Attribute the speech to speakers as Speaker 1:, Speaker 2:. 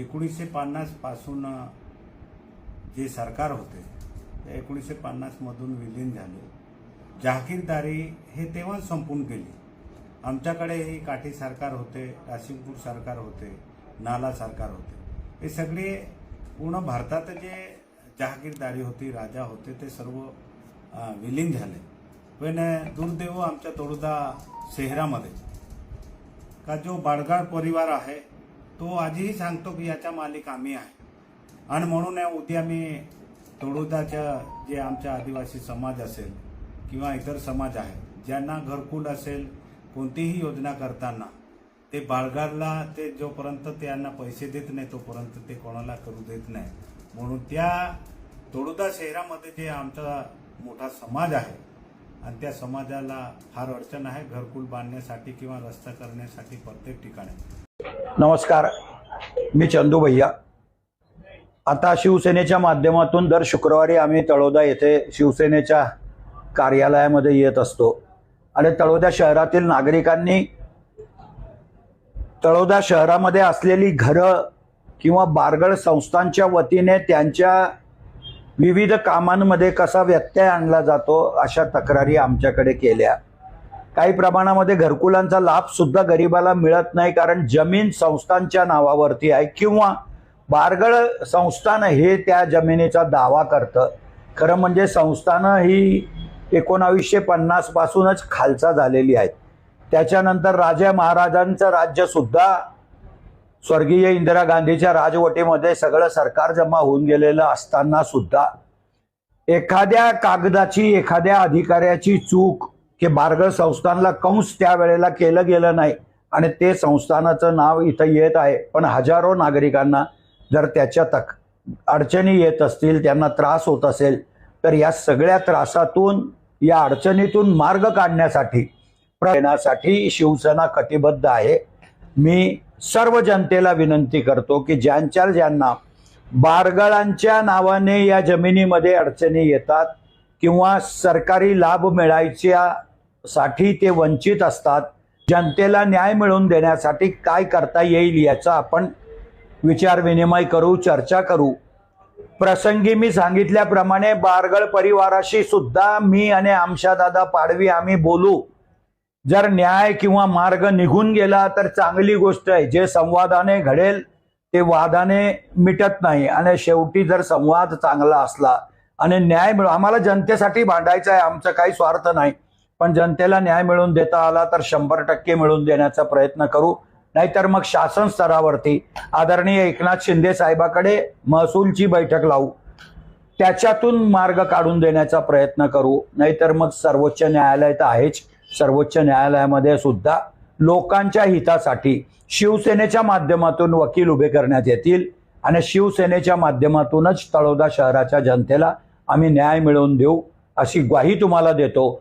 Speaker 1: एकोणीसशे पन्नासपासून जे सरकार होते ते एकोणीसशे पन्नासमधून विलीन झाले. जहागीरदारी हे तेव्हाच संपून गेली. आमच्याकडे हे काठी सरकार होते राशिमपूर सरकार होते नाला सरकार होते. हे सगळे पूर्ण भारतात जे जहागीरदारी होती राजा होते ते सर्व विलीन झाले. पण दुर्दैव आमच्या तोडुदा शहरामध्ये का जो बाळगाड परिवार आहे तो आजही सांगतो की याचा मालिक आम्ही आहे. आणि म्हणून उद्या मी तळोदाच्या जे आमच्या आदिवासी समाज असेल किंवा इतर समाज आहे ज्यांना घरकुल असेल कोणतीही योजना करताना ते बाळगाडला ते जोपर्यंत त्यांना पैसे देत नाही तोपर्यंत ते कोणाला करू देत नाही. म्हणून त्या तळोदा शहरामध्ये जे आमचा मोठा समाज आहे आणि त्या समाजाला फार अडचण आहे घरकुल बांधण्यासाठी किंवा रस्ता करण्यासाठी प्रत्येक ठिकाणी.
Speaker 2: नमस्कार मी चंदू भैया. आता शिवसेनेच्या माध्यमातून दर शुक्रवारी आम्ही तळोदा येथे शिवसेनेच्या कार्यालयामध्ये येत असतो. आणि तळोदा शहरातील नागरिकांनी तळोदा शहरामध्ये असलेली घरं किंवा बारगळ संस्थांच्या वतीने त्यांच्या विविध कामांमध्ये कसा व्यत्यय आणला जातो अशा तक्रारी आमच्याकडे केल्या. काही प्रमाणामध्ये घरकुलांचा लाभ सुद्धा गरिबाला मिळत नाही कारण जमीन संस्थांच्या नावावरती आहे किंवा बारगळ संस्थान हे त्या जमिनीचा दावा करतं. खरं म्हणजे संस्थानं ही एकोणावीसशे पन्नासपासूनच खालचा झालेली आहेत. त्याच्यानंतर राजा महाराजांचं राज्यसुद्धा स्वर्गीय इंदिरा गांधीच्या राजवटीमध्ये सगळं सरकार जमा होऊन गेलेलं असताना सुद्धा एखाद्या कागदाची एखाद्या अधिकाऱ्याची चूक की बारगळ संस्थानला कंस त्यावेळेला केलं गेलं नाही. आणि ते संस्थानाचं नाव इथं येत आहे. पण हजारो नागरिकांना जर त्याच्या तक अडचणी येत असतील त्यांना त्रास होत असेल तर या सगळ्या त्रासातून या अडचणीतून मार्ग काढण्यासाठी येण्यासाठी शिवसेना कटिबद्ध आहे. मी सर्व जनतेला विनंती करतो की ज्यांच्या ज्यांना बारगळांच्या नावाने या जमिनीमध्ये अडचणी येतात किंवा सरकारी लाभ मिळायच्या साठी ते वंचित असतात. जनतेला न्याय मिळवून देण्यासाठी काय करता येईल याचा आपण विचार विनिमय करू चर्चा करू. प्रसंगी मी सांगितल्याप्रमाणे बारगळ परिवाराशी सुद्धा मी आणि आमशादादा पाडवी आम्ही बोलू. जर न्याय किंवा मार्ग निघून गेला तर चांगली गोष्ट आहे. जे संवादाने घडेल ते वादाने मिटत नाही आणि शेवटी जर संवाद चांगला असला आणि न्याय मिळू आम्हाला जनतेसाठी भांडायचं आहे आमचं काही स्वार्थ नाही. पण जनतेला न्याय मिळवून देता आला तर शंभर टक्के मिळवून देण्याचा प्रयत्न करू. नाहीतर मग शासन स्तरावरती आदरणीय एकनाथ शिंदे साहेबाकडे महसूलची बैठक लावू. त्याच्यातून मार्ग काढून देण्याचा प्रयत्न करू. नाहीतर मग सर्वोच्च न्यायालय तर आहेच. सर्वोच्च न्यायालयामध्ये सुद्धा लोकांच्या हितासाठी शिवसेनेच्या माध्यमातून वकील उभे करण्यात येतील आणि शिवसेनेच्या माध्यमातूनच तळोदा शहराच्या जनतेला आम्ही न्याय मिळवून देऊ अशी ग्वाही तुम्हाला देतो.